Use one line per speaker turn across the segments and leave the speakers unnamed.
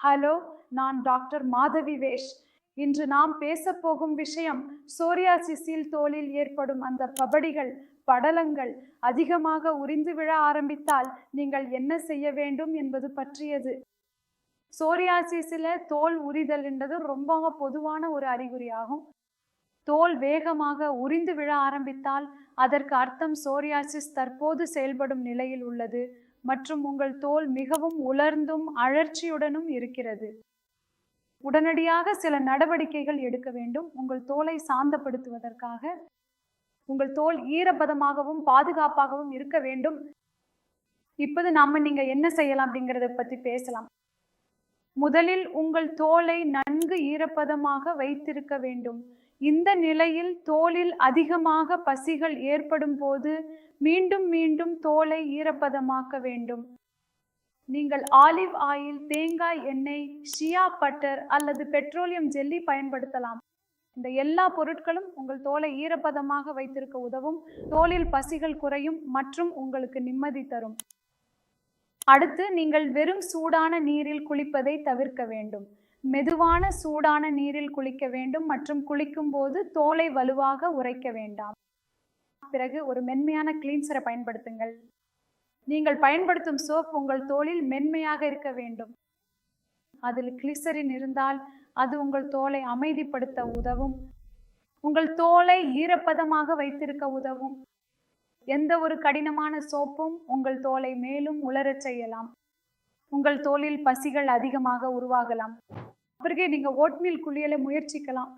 Hello நான் doctor Madhavi வேஷ். இன்று நாம் பேசப்போகும் விஷயம் சோரியாசிஸில் தோலில் ஏற்படும் அந்த பபடிகள் படலங்கள் அதிகமாக உரிந்து விழ ஆரம்பித்தால் நீங்கள் என்ன செய்ய வேண்டும் என்பது பற்றியது. சோரியாசிஸில் தோல் உரிதல் என்றது ரொம்ப பொதுவான ஒரு அறிகுறியாகும். தோல் வேகமாக உரிந்து விழ ஆரம்பித்தால் அதற்கு அர்த்தம் சோரியாசிஸ் தற்போது செயல்படும் நிலையில் உள்ளது. மற்றும் உங்கள் தோல் மிகவும் உலர்ந்தும் அழற்சியுடனும் இருக்கிறது. உடனடியாக சில நடவடிக்கைகள் எடுக்க வேண்டும். உங்கள் தோலை சாந்தப்படுத்துவதற்காக. உங்கள் தோல் ஈரப்பதமாகவும் பாதுகாப்பாகவும் இருக்க வேண்டும். இப்போது நாம நீங்க என்ன செய்யலாம் அப்படிங்கறத பத்தி பேசலாம். முதலில் உங்கள் தோலை நன்கு ஈரப்பதமாக வைத்திருக்க வேண்டும். இந்த நிலையில் தோலில் அதிகமாக பசிகள் ஏற்படும் போது மீண்டும் மீண்டும் தோலை ஈரப்பதமாக்க வேண்டும். நீங்கள் ஆலிவ் ஆயில் தேங்காய் எண்ணெய் ஷியா பட்டர் அல்லது பெட்ரோலியம் ஜெல்லி பயன்படுத்தலாம். இந்த எல்லா பொருட்களும் உங்கள் தோலை ஈரப்பதமாக வைத்திருக்க உதவும். தோலில் பசிகள் குறையும் மற்றும் உங்களுக்கு நிம்மதி தரும். அடுத்து நீங்கள் வெறும் சூடான நீரில் குளிப்பதை தவிர்க்க வேண்டும். மெதுவான சூடான நீரில் குளிக்க வேண்டும் மற்றும் குளிக்கும் போது தோலை வலுவாக உரைக்க வேண்டாம். பிறகு ஒரு மென்மையான கிளீன்சரை பயன்படுத்துங்கள். நீங்கள் பயன்படுத்தும் சோப் உங்கள் தோலில் மென்மையாக இருக்க வேண்டும். அதில் கிளிசரின் இருந்தால் அது உங்கள் தோலை அமைதிப்படுத்த உதவும். உங்கள் தோலை ஈரப்பதமாக வைத்திருக்க உதவும். எந்த ஒரு கடினமான சோப்பும் உங்கள் தோலை மேலும் உலரச் செய்யலாம். உங்கள் தோலில் பசிகள் அதிகமாக உருவாகலாம். பிறகு நீங்கள் ஓட்மீல் குளியலை முயற்சிக்கலாம்.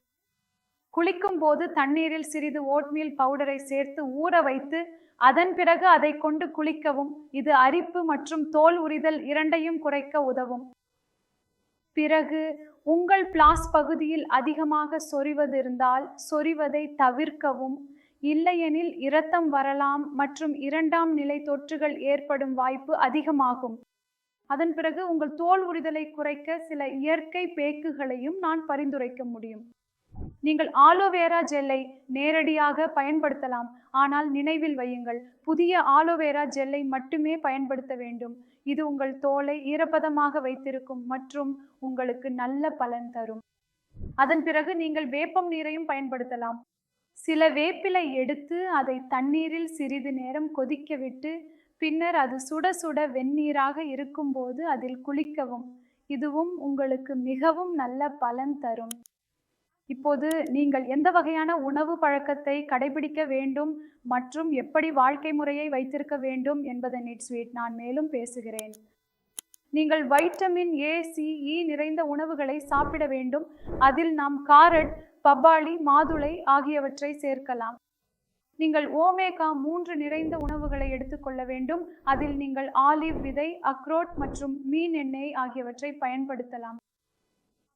குளிக்கும் போது தண்ணீரில் சிறிது ஓட்மீல் பவுடரை சேர்த்து ஊற வைத்து அதன் பிறகு அதை கொண்டு குளிக்கவும். இது அரிப்பு மற்றும் தோல் உரிதல் இரண்டையும் குறைக்க உதவும். பிறகு உங்கள் பிளாஸ் பகுதியில் அதிகமாக சொறிவது இருந்தால் சொறிவதை தவிர்க்கவும். இல்லையெனில் இரத்தம் வரலாம் மற்றும் இரண்டாம் நிலை தொற்றுகள் ஏற்படும் வாய்ப்பு அதிகமாகும். அதன் பிறகு உங்கள் தோல் உரிதலை குறைக்க சில இயற்கை பேக்குகளையும் நான் பரிந்துரைக்க முடியும். நீங்கள் ஆலோவேரா ஜெல்லை நேரடியாக பயன்படுத்தலாம். ஆனால் நினைவில் வையுங்கள் புதிய ஆலோவேரா ஜெல்லை மட்டுமே பயன்படுத்த வேண்டும். இது உங்கள் தோலை ஈரப்பதமாக வைத்திருக்கும் மற்றும் உங்களுக்கு நல்ல பலன் தரும். அதன் பிறகு நீங்கள் வேப்பம் நீரையும் பயன்படுத்தலாம். சில வேப்பிலை எடுத்து அதை தண்ணீரில் சிறிது நேரம் கொதிக்க விட்டு பின்னர் அது சுட சுட வெந்நீராக இருக்கும்போது அதில் குளிக்கவும். இதுவும் உங்களுக்கு மிகவும் நல்ல பலன் தரும். இப்போது நீங்கள் எந்த வகையான உணவு பழக்கத்தை கடைபிடிக்க வேண்டும் மற்றும் எப்படி வாழ்க்கை முறையை வைத்திருக்க வேண்டும் என்பதை நிட்ஸ்வீட் நான் மேலும் பேசுகிறேன். நீங்கள் வைட்டமின் ஏ சி இ நிறைந்த உணவுகளை சாப்பிட வேண்டும். அதில் நாம் காரட் பப்பாளி மாதுளை ஆகியவற்றை சேர்க்கலாம். நீங்கள் ஓமேகா மூன்று நிறைந்த உணவுகளை எடுத்துக்கொள்ள வேண்டும். அதில் நீங்கள் ஆலிவ் விதை அக்ரோட் மற்றும் மீன் எண்ணெய் ஆகியவற்றை பயன்படுத்தலாம்.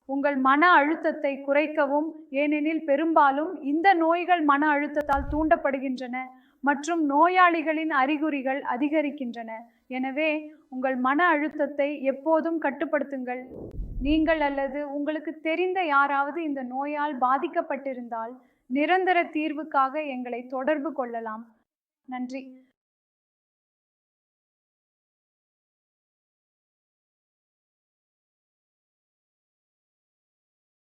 உங்கள் மன அழுத்தத்தை குறைக்கவும். ஏனெனில் பெரும்பாலும் இந்த நோய்கள் மன அழுத்தத்தால் தூண்டப்படுகின்றன மற்றும் நோயாளிகளின் அறிகுறிகள் அதிகரிக்கின்றன. எனவே உங்கள் மன அழுத்தத்தை எப்போதும் கட்டுப்படுத்துங்கள். நீங்கள் அல்லது உங்களுக்கு தெரிந்த யாராவது இந்த நோயால் பாதிக்கப்பட்டிருந்தால் நிரந்தர தீர்வுக்காக எங்களை தொடர்பு கொள்ளலாம். நன்றி.